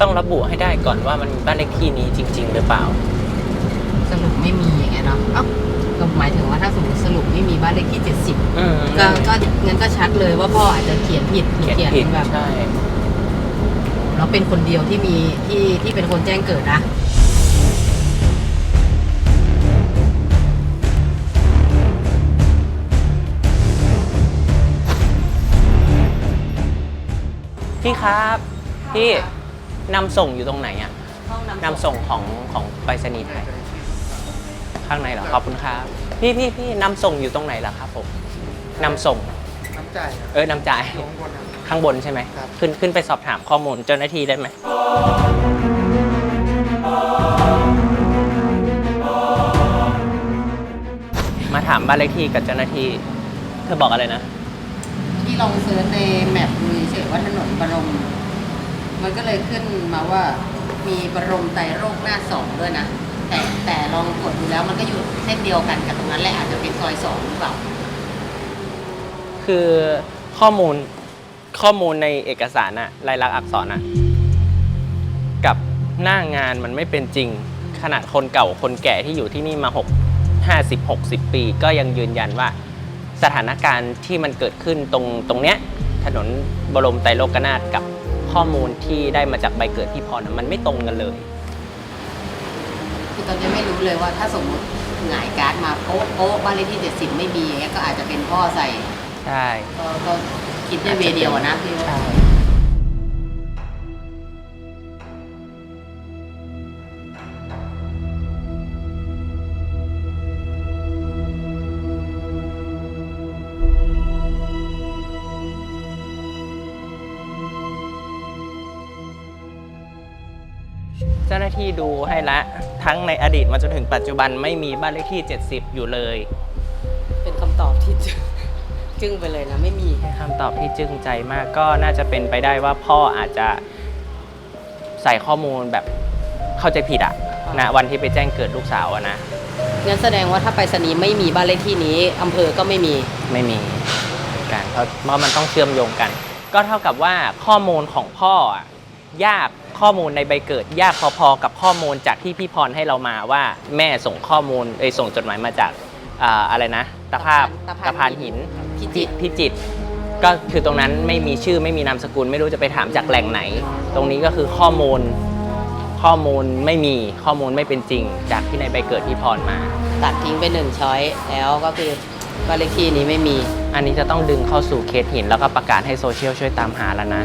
ต้องระบุให้ได้ก่อนว่ามันบ้านเลขที่นี้จริง ๆ หรือเปล่า สรุปไม่มีอย่างเงี้ยเนาะเอ้าก็หมายถึงว่าถ้าสมมติสรุปไม่มีบ้านเลขที่ 70อืมก็ก็งั้นก็ชัดเลยว่าพ่ออาจจะเขียนผิดหรือเขียนเขียนผิดแบบใช่เราเป็นคนเดียวที่มีที่ที่เป็นคนแจ้งเกิดนะ พี่ครับ พี่ นำส่งอยู่ตรงไหนอะห้องนำส่งของของไปรษณีย์ไทย ข้างในเหรอขอบคุณครับพี่พี่พี่นำส่งอยู่ตรงไหนล่ะครับผมนำส่งน้ำจ่ายครับเออนำจ่าย ลงบนครับ ข้างบนใช่ไหม ครับ ขึ้นขึ้นไปสอบถามข้อมูลเจ้าหน้าที่ได้ไหม มาถามบ้านเลขที่กับเจ้าหน้าที่ เธอบอกอะไรนะ ที่ลองเซิร์ชในแมปดูเฉยๆว่าถนนบรม มันก็เลยขึ้นมาว่ามีบรมไตรโรคหน้าสองด้วยนะ แต่แต่ลองกดดูแล้วมันก็อยู่เส้นเดียวกันกับตรงนั้นแหละอาจจะเป็นซอยสองหรือเปล่า คือข้อมูลข้อมูลในเอกสารอะลายลักษณ์อักษรอะกับหน้างานมันไม่เป็นจริง ขนาดคนเก่าคนแก่ที่อยู่ที่นี่มา6 50 60 ปี ก็ยังยืนยันว่าสถานการณ์ที่มันเกิดขึ้นตรงตรงเนี้ยถนนบรมไตรโลกนาถกับ ข้อมูลที่ได้มาจากใบเกิดพี่พรน่ะมันไม่ตรงกันเลย คือตอนนี้ไม่รู้เลยว่าถ้าสมมติหงายการ์ดมาโป๊ะโป๊ะบ้านเลขที่เจ็ดสิบไม่มีอย่างเงี้ยก็อาจจะเป็นพ่อใส่ ใช่ ก็ก็คิดได้เวย์เดียวอะนะพี่ว่า ใช่ เจ้าหน้าที่ดูให้ละทั้งในอดีตมาจนถึงปัจจุบันไม่มีบ้านเลขที่ 70 อยู่เลย เป็นคำตอบที่จึ้งจึ้งไปเลยนะ ไม่มีให้คำตอบที่จึ้งใจมากก็น่าจะเป็นไปได้ว่าพ่ออาจจะใส่ข้อมูลแบบเข้าใจผิดอะอ่านะวันที่ไปแจ้งเกิดลูกสาวอะนะ งั้นแสดงว่าถ้าไปสนีย์ไม่มีบ้านเลขที่นี้อำเภอก็ไม่มี ไม่มีการเพราะเพราะมันต้องเชื่อมโยงกัน ก็เท่ากับว่าข้อมูลของพ่ออะยาก ข้อมูลในใบเกิดยากพอๆ กับข้อมูลจากที่พี่พรให้เรามาว่าแม่ส่งข้อมูลเอ้ยส่งจดหมายมาจากอ่าอะไรนะตะภาพตะพานตะพานหินพิจิตร พิจิตรก็คือตรงนั้นไม่มีชื่อไม่มีนามสกุล ไม่รู้จะไปถามจากแหล่งไหน ตรงนี้ก็คือข้อมูลข้อมูลไม่มีข้อมูลไม่เป็นจริง จากที่ในใบเกิดพี่พรมา ตัดทิ้งไปหนึ่งช้อยแล้วก็คือบ้านเลขที่นี้ไม่มี อันนี้จะต้องดึงเข้าสู่เคสหินแล้วก็ประกาศให้โซเชียลช่วยตามหาแล้วนะ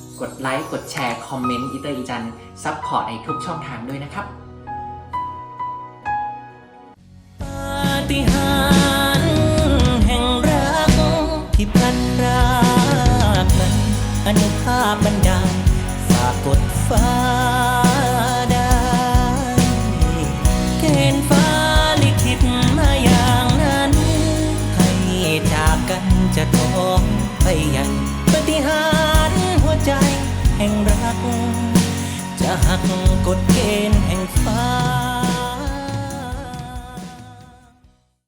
กดไลค์ กดแชร์ คอมเมนต์อีเตอร์อีจันซัพพอร์ตในทุกช่องทางด้วยนะครับปาฏิหาริย์แห่งรักที่พลันรากนั้นอนุภาพบันดาลฝากกดฟ้าได้เกณฑ์ฟ้าลิขิตมาอย่างนั้น ให้จากกันจะท้องไปยังปฏิหาร หักกฎเกณฑ์แห่งฟ้า